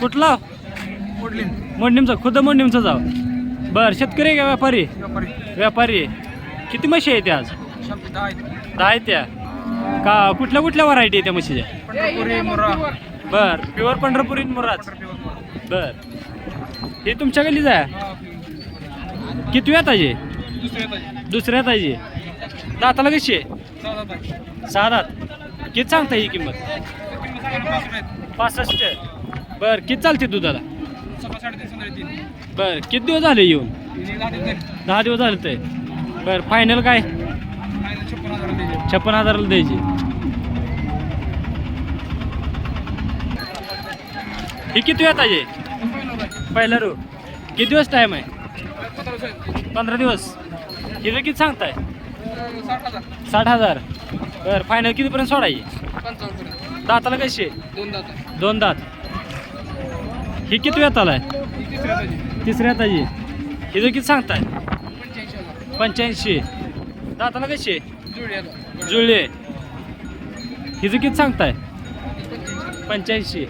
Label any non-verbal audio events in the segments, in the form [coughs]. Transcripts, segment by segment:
कुठला? मोडणीमचा खुद्द मोडणीमचा जाव. बर शेतकरी आहे का व्यापारी? व्यापारी. व्यापारी आहे. किती म्हशी आहे त्या आज? शंभर दहा आहेत. दहा आहेत त्या. का कुठल्या कुठल्या व्हरायटी आहे त्या म्हशीच्या? पंढरपुरी मुरा. बर प्युअर पंढरपुरी मुराज बर. हे तुमच्या गल्लीच आहे? किती वेळ ताजे दुसऱ्या ताजे दाताला कशी आहे? सहा दात किती सांगता ही किंमत? पासष्ट. बर किती चालते दुधाला? बर किती दिवस झाले येऊन? दहा दिवस झाले ते. बर फायनल काय? छप्पन हजाराला द्यायची. ही किती वेळ ताजे? पहिला रू किती दिवस टाईम आहे? पंधरा दिवस. हिचं किती सांगताय? साठ हजार. बर फायनल कितीपर्यंत सोडायची? दाताला कशी आहे दोन दात. दोन दात. ही किती वेळ आलाय तिसऱ्या ताजी. हिचं किती सांगताय? पंच्याऐंशी. दाताला कशी आहे? जुळले हिचं किती सांगताय? पंच्याऐंशी.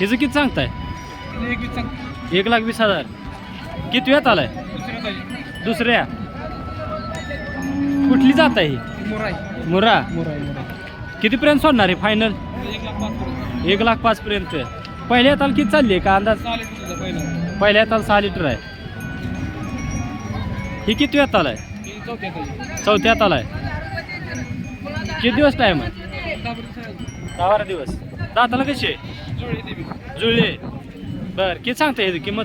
हिचं किती सांगताय? एक लाख वीस हजार. किती वेळात आलाय दुसऱ्या कुठली जात आहे ही मुरा कितीपर्यंत सोडणार आहे फायनल एक लाख पाच पर्यंत पहिल्या हाताला किती चालली आहे का अंदाज? पहिल्या हाताला. सहा लिटर आहे. ही किती वेळात आलाय चौथ्या हाताला आहे. किती दिवस टाईम आहे? दहा बारा दिवस. दाताला कशी आहे? जुळले बर किती सांगता येते किंमत?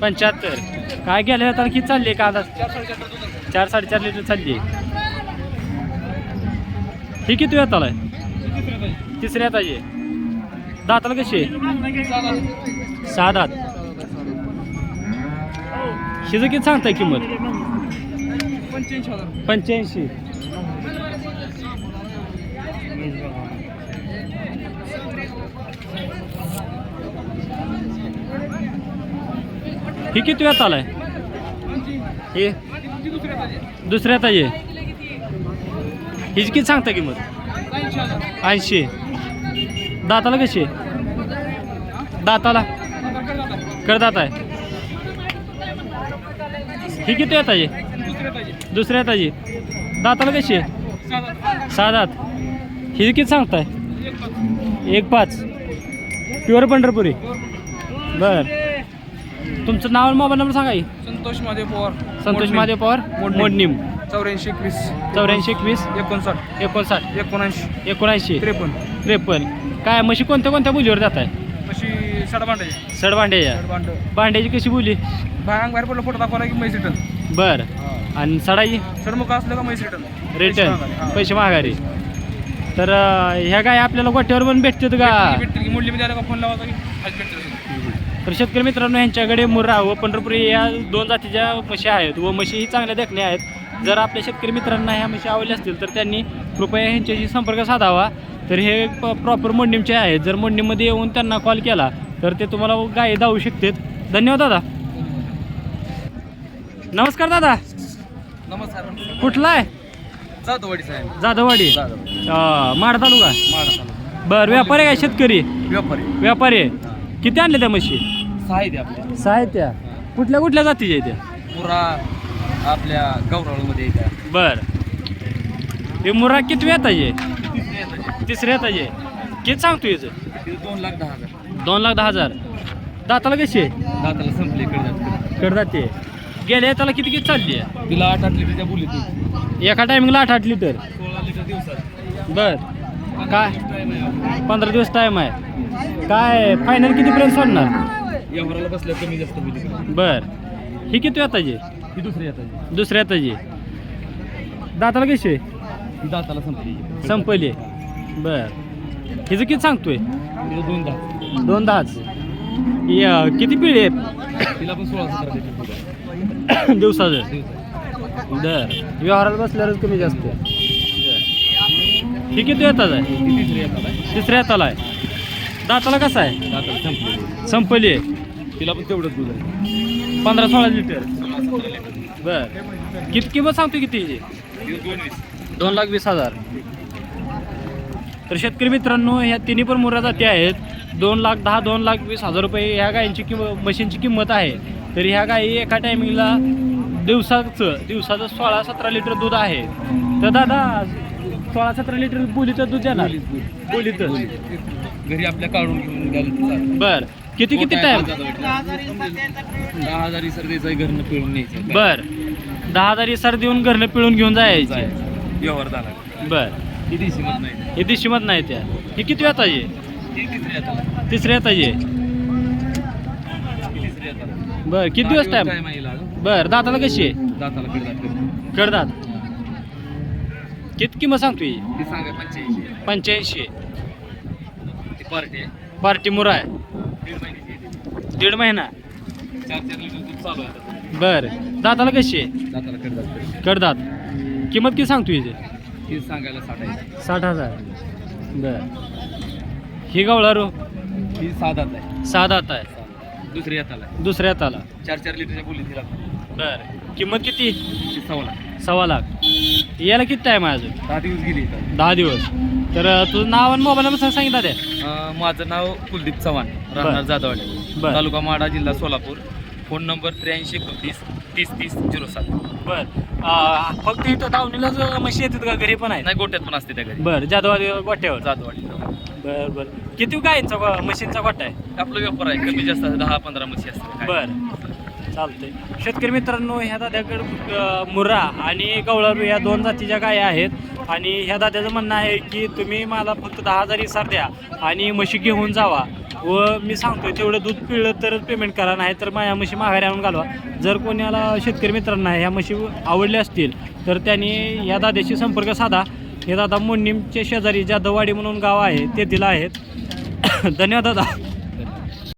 पंच्याहत्तर. काय गेल्या हाताला किती चालली आहे का अंदाज? चार साडेचार लिटर चालली आहे. ही किती वेळात आलाय तिसऱ्या ताजी दाताला कशी आहे? सहा दात. हिचं किती सांगताय किंमत? पंच्याऐंशी ही किती वेळात आलाय हे? दुसऱ्या ताजी हिची किती सांगता किंमत? ऐंशी. दाताला कशी? आहे दाताला? करदात आहे ही किती येत आहे दुसऱ्या ताजी दाताला कशी? आहे सहा दात ही किती सांगताय? एक पाच. प्युअर पंढरपुरी. बरं. तुमचं नाव आणि मोबाईल नंबर सांगा की. संतोष महादेव पवार. संतोष महादेव पवार. मोडणीम. मोडणीम चौऱ्याऐंशी एकवीस. चौऱ्याऐंशी एकवीस. एकोणसाठ. एकोणसाठ. एकोणऐंशी. एकोणऐंशी. त्रेपन्न. त्रेपन्न. काय म्हशी कोणत्या कोणत्या बोलीवर जात आहे अशी साडभांडाची सडभांड्याच्या साडभांड. भांड्याची कशी बोली? बाहेर बाहेर पडलं फोटो दाखवला की मैस रिटर्न बर. आणि सडाई? सरमुख असलं का मैस रिटर्न रिटर्न पैसे माघारी. तर अं, ह्या काय आपल्याला गोट्यावर पण भेटतात का? भेटतील की मुडली मध्ये आला का फोन आज भेटतील. तर शेतकरी मित्रांनो यांच्याकडे मुर्रा व पंढरपुरी या दोन जातीच्या म्हशी आहेत व म्हशीही चांगल्या देखण्या आहेत. जर आपल्या शेतकरी मित्रांना ह्या म्हशी आवडल्या असतील तर त्यांनी कृपया ह्यांच्याशी संपर्क साधावा. तर हे प्रॉपर मोडणीमचे आहेत. जर मोडणीमध्ये येऊन त्यांना कॉल केला तर ते तुम्हाला गाय धावू शकतात. धन्यवाद दादा. नमस्कार दादा. नमस्कार. कुठला आहे? जाधववाडी साहेब. जाधववाडी. माड तालुका. माडा बरं व्यापारी आहे का शेतकरी? व्यापारी. व्यापारी आहे. किती आणले त्या म्हशी? साहित्य आपल्या. कुठल्या कुठल्या जातीच्या आहेत त्या? पुरा आपल्या गौरवमध्ये येत्या बर. हे मुरा किती वेताचे? तिसऱ्या येताचे किती सांगतो याचं? दोन लाख दहा हजार. दोन लाख दहा हजार. दाताला कशी आहे? दाताला संपले इकडे जाते. कडदाते गेल्या येताला किती किती चालली आहे? तिला आठ आठ लिटरच्या ती एका टायमिंगला आठ आठ लिटर. सोळा लिटर दिवसात. बर. काय? आहे. पंधरा दिवस टाईम आहे. काय फायनल कितीपर्यंत सोडणार? व्यवहाराला बसल्या कमी जास्त होईल बर. ही किती येताची ही दुसरी येतात दुसऱ्या येताची दाताला कशी? आहे ही दाताला संपली. संपली. बर. हिचं किती सांगतोय? तिला दोन दहा दोन दहाच या किती पिढी आहेत? तिला पण सोळा सतरा आहे दिवसाचं? दिवसात दर व्यवहारात बसल्यावरच कमी जास्त. बरं. ही किती येतात आहे तिसरी येतात आहे तिसऱ्या हाताला आहे दाताला कसा आहे? दाताला संपली. तिला पण तेवढंच दूध आहे. पंधरा सोळा लिटर. बर. किती किंमत सांगतो किती? दोन लाख वीस हजार. तर शेतकरी मित्रांनो ह्या तिन्ही पण मुर्रा जाती आहेत. दोन लाख दहा दोन लाख वीस हजार रुपये ह्या गायींची किंमत मशीनची किंमत आहे. तर ह्या गायी एका टायमिंगला दिवसाचं दिवसाचं सोळा सतरा लिटर दूध आहे. तर दादा सोळा सतरा लिटर बोलीचं दूध देणार. बोलीचं. घरी आपल्या काढून घेऊन गेलं बर. किती किती टाइम दहा हजार सर द्यायचं घरनं पिळून न्यायचं. बर. दहा हजार सर देऊन घरनं पिळून घेऊन जायचे. व्यवहार झाला. बर. ही दिवशी मत नाही. हे दिशीमत नाही त्या. हे किती वेताची ही तिसरी आता. तिसऱ्या येताची ही तिसरी आता. बर. किती दिवस टाइम आहे. बर. दाताला कशी आहे? दाताला पिळतात कडदात किती किंमत सांगतो ही ती सांगा पंच्याऐंशी. पंच्याऐंशी. पार्टी पार्टी मुरा आहे. दीड महिना. बर. दाताला कशी आहे? कडदात किंमत किती सांगतो ती सांगायला साठ आहे. साठ हजार. बर. ही गवळा रो ही सहा दात आहे. सहा दात आहे. दुसरी हाताला आहे. दुसऱ्या हाताला चार चार लिटरच्या बोली तिला. बर. किंमत किती? ती सवला सव्वा लाख. याला किती टाईम आहे अजून? दहा दिवस गेली इथं. दहा दिवस. तर अं, तुझं नाव आणि मोबाईल नंबर सांगितलं ते. अं, माझं नाव कुलदीप चव्हाण राहणार जाधववाडी. बर. तालुका माडा जिल्हा सोलापूर. फोन नंबर त्र्याऐंशी एकोणतीस तीस तीस झिरो सात. बर. फक्त इथं दावणीलाच म्हशी येतात का? घरी पण आहे नाही गोट्यात पण असते त्या घरी. बर जाधव गोट्यावर. जाधववाडी. बर बर. किती गायींचा म्हशींचा गोटा आहे? आपला व्यापार आहे कमी जास्त दहा पंधरा म्हशी असते बर. चालतंय. शेतकरी मित्रांनो ह्या दाद्याकडे मुर्रा आणि गवळारू या दोन जातीच्या गाया आहेत. आणि ह्या दाद्याचं म्हणणं आहे की तुम्ही मला फक्त दहा हजार इसार द्या आणि म्हशी घेऊन जावा व मी सांगतोय तेवढं दूध पिळलं तरच पेमेंट करा नाही तर माझ्या म्हशी माघारी आणून घालवा. जर कोणाला शेतकरी मित्रांना ह्या म्हशी आवडल्या असतील तर त्यांनी ह्या दाद्याशी संपर्क साधा. हे दादा मोन्नीमचे शेजारी जाधववाडी म्हणून गाव आहे तेथील आहेत. [coughs] धन्यवाद दादा.